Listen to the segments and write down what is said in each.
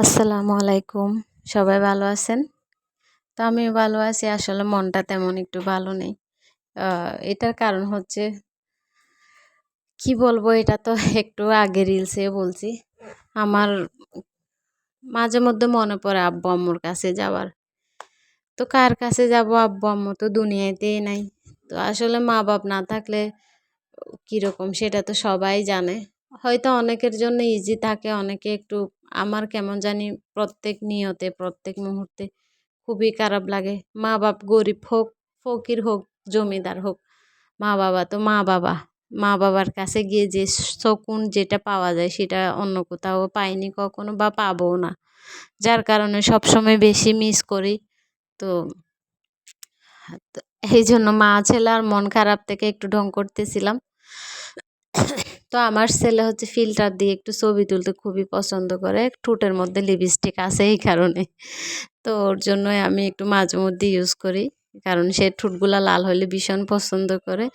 আসসালামু আলাইকুম। সবাই ভালো আছেন? তো আমি ভালো আছি, আসলে মনটা তেমন একটু ভালো নেই। এটার কারণ হচ্ছে, কি বলব, এটা তো একটু আগে রিলসে বলছি। আমার মাঝে মধ্যে মনে পড়ে আব্বু আম্মুর কাছে যাওয়ার। তো কার কাছে যাব আব্বু আম্মু তো দুনিয়াতেই নাই। তো আসলে মা বাপ না থাকলে কীরকম সেটা তো সবাই জানে। হয়তো অনেকের জন্য ইজি থাকে, অনেকে একটু আমার কেমন জানি প্রত্যেক নিয়তে, প্রত্যেক মুহূর্তে খুবই খারাপ লাগে। মা বাপ গরিব হোক, ফকির হোক, জমিদার হোক মা বাবা তো মা বাবা মা বাবার কাছে গিয়ে যে শকুন যেটা পাওয়া যায় সেটা অন্য কোথাও পাইনি কখনো বা পাবও না। যার কারণে সবসময় বেশি মিস করি। তো এই জন্য মা ছেলে আর মন খারাপ থেকে একটু ঢং করতেছিলাম। তো আমার ছেলে হচ্ছে ফিল্টার দিয়ে একটু ছবি তুলতে খুবই পছন্দ করে। ঠোঁটের মধ্যে লিপস্টিক আছে এই কারণে। তো ওর জন্যই আমি একটু মাঝে মধ্যে ইউজ করি। কারণ সে ঠোঁটগুলা লাল হলে ভীষণ পছন্দ করে।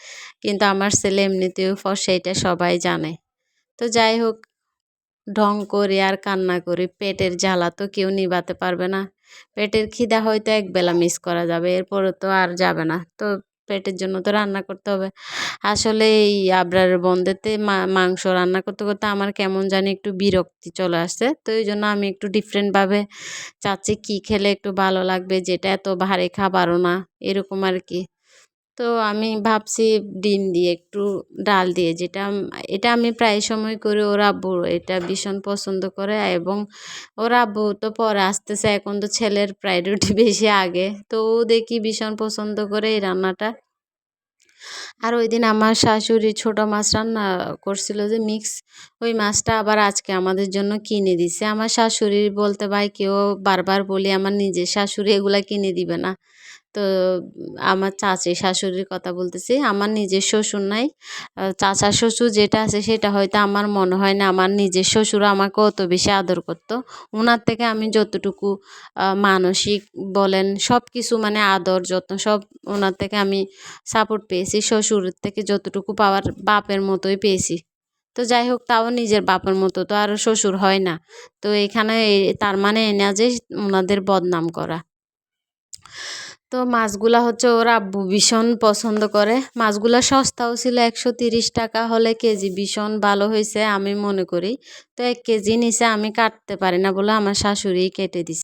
কিন্তু আমার ছেলে এমনিতেও এটা সবাই জানে। তো যাই হোক, ঢং করি আর কান্না করি। পেটের জ্বালা তো কেউ নিবাতে পারবে না। পেটের খিদা হয়তো একবেলা মিস করা যাবে। এরপরে তো আর যাবে না। তো পেটের জন্য তো রান্না করতে হবে। আসলে এই আবরারের বন্ধেতে মাংস রান্না করতে করতে আমার কেমন জানি একটু বিরক্তি চলে আসছে। তো এই জন্য আমি একটু ডিফারেন্টভাবে চাচ্ছি কী খেলে একটু ভালো লাগবে, যেটা এত ভারী খাবারও না, এরকম আর কি। তো আমি ভাবছি ডিম দিয়ে একটু ডাল দিয়ে, যেটা এটা আমি প্রায় সময় করি ওর আব্বু, এটা ভীষণ পছন্দ করে এবং ওর আব্বু তো পরে আসতেছে, এখন তো ছেলের প্রায়োরিটি বেশি আগে, তো ও দেখি ভীষণ পছন্দ করে এই রান্নাটা। আর ওই দিন আমার শাশুড়ি ছোট মাছ রান্না করছিল যে মিক্স ওই মাছটা আবার আজকে আমাদের জন্য কিনে দিছে। আমার শাশুড়ি বলতে ভাই কেউ বারবার বলি, আমার নিজের শাশুড়ি এগুলা কিনে দিবে না। তো, আমার চাচি শাশুড়ির কথা বলতেছি, আমার নিজের শ্বশুর নাই। চাচা শ্বশুর যেটা আছে সেটা হয়তো আমার মনে হয় না, আমার নিজের শ্বশুর আমাকে অত বেশি আদর করতো। ওনার থেকে আমি যতটুকু মানসিক বলেন সব কিছু মানে আদর, যত্ন সব ওনার থেকে আমি সাপোর্ট পেয়েছি। শ্বশুরের থেকে যতটুকু পাওয়ার বাপের মতোই পেয়েছি। তো যাই হোক, তাও নিজের বাপের মতো তো আর শ্বশুর হয় না। তো এখানে তার মানে এনে যে ওনাদের বদনাম করা। তো মাছগুলা হচ্ছে ওর আব্বু ভীষণ পছন্দ করে। মাছগুলা সস্তাও ছিল একশো তিরিশ টাকা, হলে কেজি ভীষণ ভালো হয়েছে আমি মনে করি। তো এক কেজি নিচে আমি কাটতে পারি না বলে আমার শাশুড়ি কেটে দিছে।